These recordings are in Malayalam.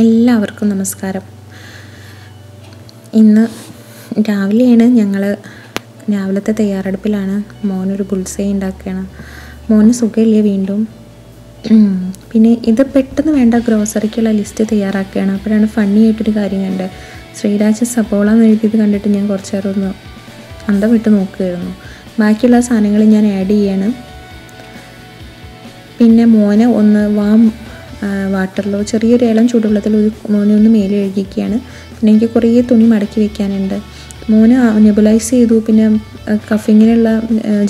എല്ലാവർക്കും നമസ്കാരം. ഇന്ന് രാവിലെയാണ് ഞങ്ങൾ രാവിലത്തെ തയ്യാറെടുപ്പിലാണ് മോനൊരു ബുൾസൈ ഉണ്ടാക്കുകയാണ്. മോന് സുഖമില്ലേ വീണ്ടും? പിന്നെ ഇത് പെട്ടെന്ന് വേണ്ട ഗ്രോസറിക്കുള്ള ലിസ്റ്റ് തയ്യാറാക്കുകയാണ്. അപ്പോഴാണ് ഫണ്ണി ആയിട്ടൊരു കാര്യം കണ്ടത്. ശ്രീരാജ് സബോള എന്ന് എഴുതിയത് കണ്ടിട്ട് ഞാൻ കുറച്ച് നേരം ഒന്ന് അന്തം വിട്ട് നോക്കുകയായിരുന്നു. ബാക്കിയുള്ള സാധനങ്ങൾ ഞാൻ ആഡ് ചെയ്യാണ്. പിന്നെ മോനെ ഒന്ന് വാം വാട്ടറിലോ ചെറിയൊരു ഇളം ചൂടുവെള്ളത്തിൽ ഒരു മോനെ ഒന്ന് മേലെ എഴുതിയിരിക്കുകയാണ് പിന്നെ എനിക്ക് കുറേ തുണി മടക്കി വെക്കാനുണ്ട്. മോന് നെബുലൈസ് ചെയ്തു. പിന്നെ കഫിങ്ങിനുള്ള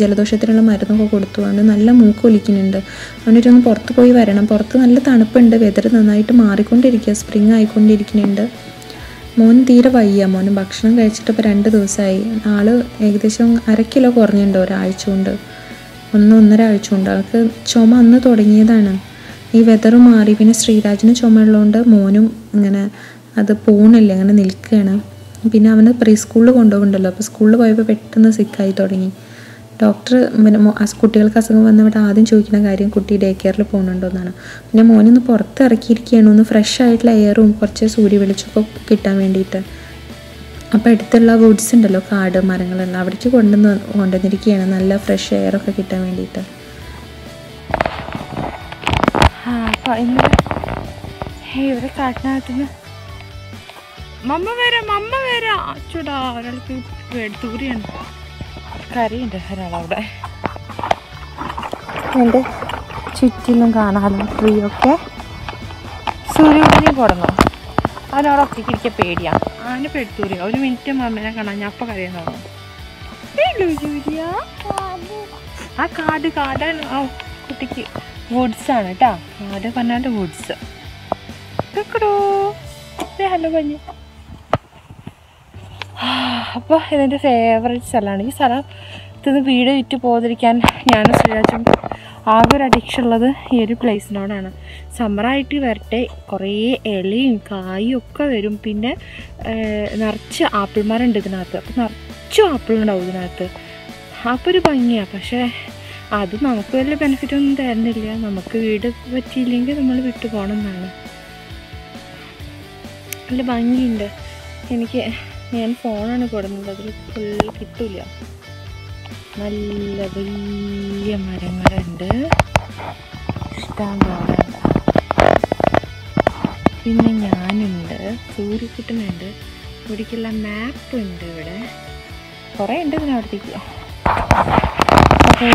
ജലദോഷത്തിനുള്ള മരുന്നൊക്കെ കൊടുത്തു. അവന് നല്ല മൂക്ക് ഒലിക്കുന്നുണ്ട്. അവനൊരൊന്ന് പുറത്ത് പോയി വരണം. പുറത്ത് നല്ല തണുപ്പുണ്ട്. വെതർ നന്നായിട്ട് മാറിക്കൊണ്ടിരിക്കുക. സ്പ്രിങ് ആയിക്കൊണ്ടിരിക്കുന്നുണ്ട്. മോൻ തീരെ വയ്യ. മോന് ഭക്ഷണം കഴിച്ചിട്ട് ഇപ്പോൾ രണ്ട് ദിവസമായി. ആൾ ഏകദേശം അര കിലോ കുറഞ്ഞിട്ടുണ്ട് ഒരാഴ്ച കൊണ്ട്. ഒന്ന് ഒന്നര ആഴ്ച കൊണ്ട്. ആൾക്ക് ചുമ അന്ന് തുടങ്ങിയതാണ്. ഈ വെതർ മാറി. പിന്നെ ശ്രീരാജിന് ചുമയുള്ളതുകൊണ്ട് മോനും ഇങ്ങനെ അത് പോണില്ല അങ്ങനെ നിൽക്കുകയാണ്. പിന്നെ അവന് പ്രീ സ്കൂളിൽ കൊണ്ടുപോകുന്നുണ്ടല്ലോ. അപ്പോൾ സ്കൂളിൽ പോയപ്പോൾ പെട്ടെന്ന് സിക്കായി തുടങ്ങി. ഡോക്ടർ പിന്നെ കുട്ടികൾക്ക് അസുഖം വന്നവിടെ ആദ്യം ചോദിക്കുന്ന കാര്യം കുട്ടി ഡേ കെയറിൽ പോകുന്നുണ്ടോ എന്നാണ്. പിന്നെ മോനൊന്ന് പുറത്ത് ഇറക്കിയിരിക്കുകയാണ്. ഒന്ന് ഫ്രഷ് ആയിട്ടുള്ള എയറും കുറച്ച് സൂര്യ വെളിച്ചമൊക്കെ കിട്ടാൻ വേണ്ടിയിട്ട്. അപ്പോൾ അടുത്തുള്ള വുഡ്സ് ഉണ്ടല്ലോ കാട് മരങ്ങളെല്ലാം അവിടേക്ക് കൊണ്ടുവന്ന് കൊണ്ടുവന്നിരിക്കുകയാണ്. നല്ല ഫ്രഷ് എയറൊക്കെ കിട്ടാൻ വേണ്ടിയിട്ട്. ആ അപ്പൊ ഇന്ന് ഇവിടെ കാട്ടിനകത്തുനിന്ന് മമ്മ വരാം മമ്മ വരാം. ചൂടാ ഒരാൾക്ക് ദൂരെയാണ് കരയുണ്ട് ഒരാളവിടെ. എന്റെ ചുറ്റിലും കാണാമല്ലോ ട്രീ ഒക്കെ സൂര്യോദയം അവനവിടെ ഒറ്റയ്ക്ക് ഇരിക്കാൻ പേടിയാണ് അവനെ പെടുത്തൂരിയ ഒരു മിനിറ്റ് മമ്മനെ കാണാൻ ഞാൻ അപ്പം കരയാൻ തുടങ്ങും ആ കാട് കാടാണ് ആ കുട്ടിക്ക് വുഡ്സ് ആണ് കേട്ടോ ആദ്യം പറഞ്ഞാൽ വുഡ്സ് ഹലോ പഞ്ഞ്. അപ്പോൾ ഇതെന്റെ ഫേവറേറ്റ് സ്ഥലമാണ്. ഈ സ്ഥലം ഇതിന്ന് വീട് വിറ്റ് പോകാതിരിക്കാൻ ഞാൻ ശ്രീരാജും ആകെ ഒരു അഡിക്ഷൻ ഉള്ളത് ഈ ഒരു പ്ലേസിനോടാണ് സമ്മറായിട്ട് വരട്ടെ. കുറേ ഇലയും കായും ഒക്കെ വരും. പിന്നെ നിറച്ച് ആപ്പിൾമാരുണ്ട് ഇതിനകത്ത്. അപ്പോൾ നിറച്ചും ആപ്പിൾ ഉണ്ടാവും ഇതിനകത്ത്. അപ്പോൾ ഒരു ഭംഗിയാണ് പക്ഷേ അത് നമുക്ക് വലിയ ബെനിഫിറ്റ് ഒന്നും തരുന്നില്ല. നമുക്ക് വീട് പറ്റിയില്ലെങ്കിൽ നമ്മൾ വിട്ടു പോകണം എന്നാണ്. നല്ല ഭംഗിയുണ്ട്. എനിക്ക് ഞാൻ ഫോണാണ് കൊടുക്കുന്നത്. അതിൽ ഫുൾ കിട്ടില്ല നല്ല വലിയ മരങ്ങളുണ്ട്. ഇഷ്ടം പിന്നെ ഞാനുണ്ട്. സൂര്യക്കുട്ടനുണ്ട്. ഇവിടേക്കുള്ള മാപ്പ് ഉണ്ട് ഇവിടെ. കുറേ ഉണ്ട് ഇതിനവിടത്തേക്ക് അപ്പോൾ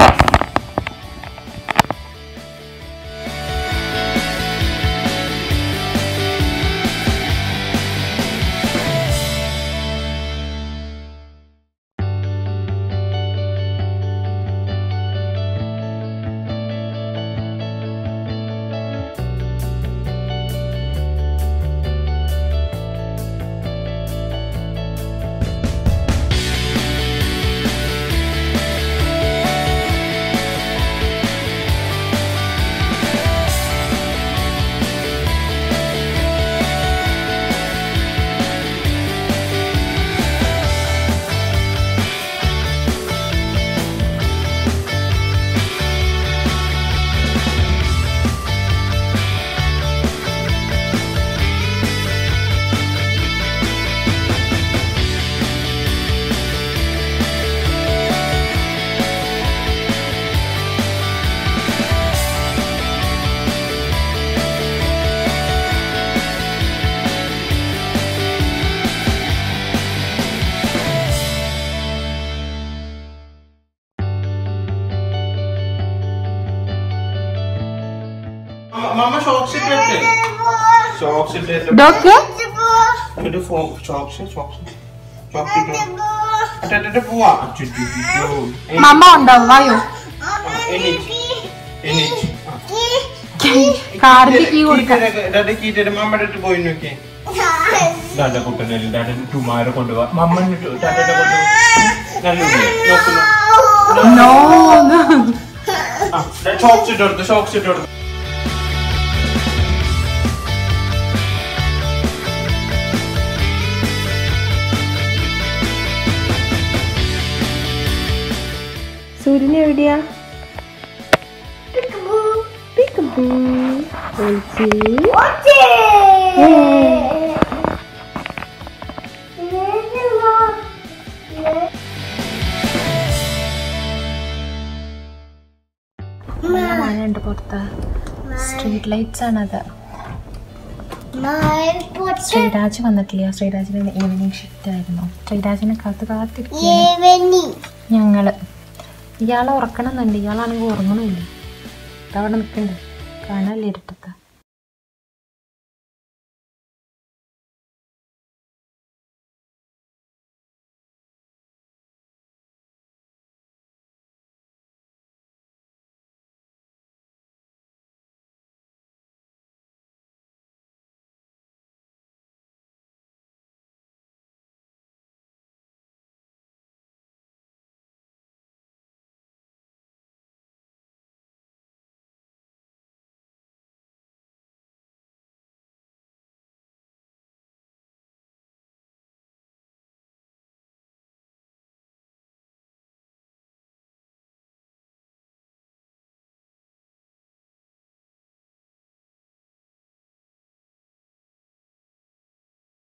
മമ്മ ഷോക്സ് ഇട്ടിട്ട് ഷോക്സ് ഇട്ടിട്ട് ഡോക്ടർ ഫോ ഷോക്സ് ഷോക്സ് മമ്മ ഉണ്ടാവും വായോ കാറിന്റെ കീ കൊടുക്ക. മമ്മയുടെ അടുത്ത് പോയി നോക്കി. ഡാഡ കുട്ടനെ ഡാഡ ടുമാരെ കൊണ്ടുപോവാ. മമ്മ നോക്കുന്നു നോ ഷോക്സ് ഇട്ട് കൊടുത്തു ഷോക്സ് ഇട്ട് കുരുന്നെവിടെയാ മഴയുണ്ട് പുറത്ത്. സ്ട്രീറ്റ് ലൈറ്റ്സ് ആണത്. ശ്രീരാജ് വന്നിട്ടില്ല. ശ്രീരാജിന് ഈവനിങ് ഷിഫ്റ്റ് ആയിരുന്നു. ശ്രീരാജിനെ കാത്തു കാത്തി ഞങ്ങൾ. ഇയാളെ ഉറക്കണമെന്നുണ്ട്. ഇയാളാണെങ്കിൽ ഉറങ്ങണമില്ല. അവിടെ നിൽക്കണ്ടേ. കാണാല്ലേ ഇരുട്ടത്ത്?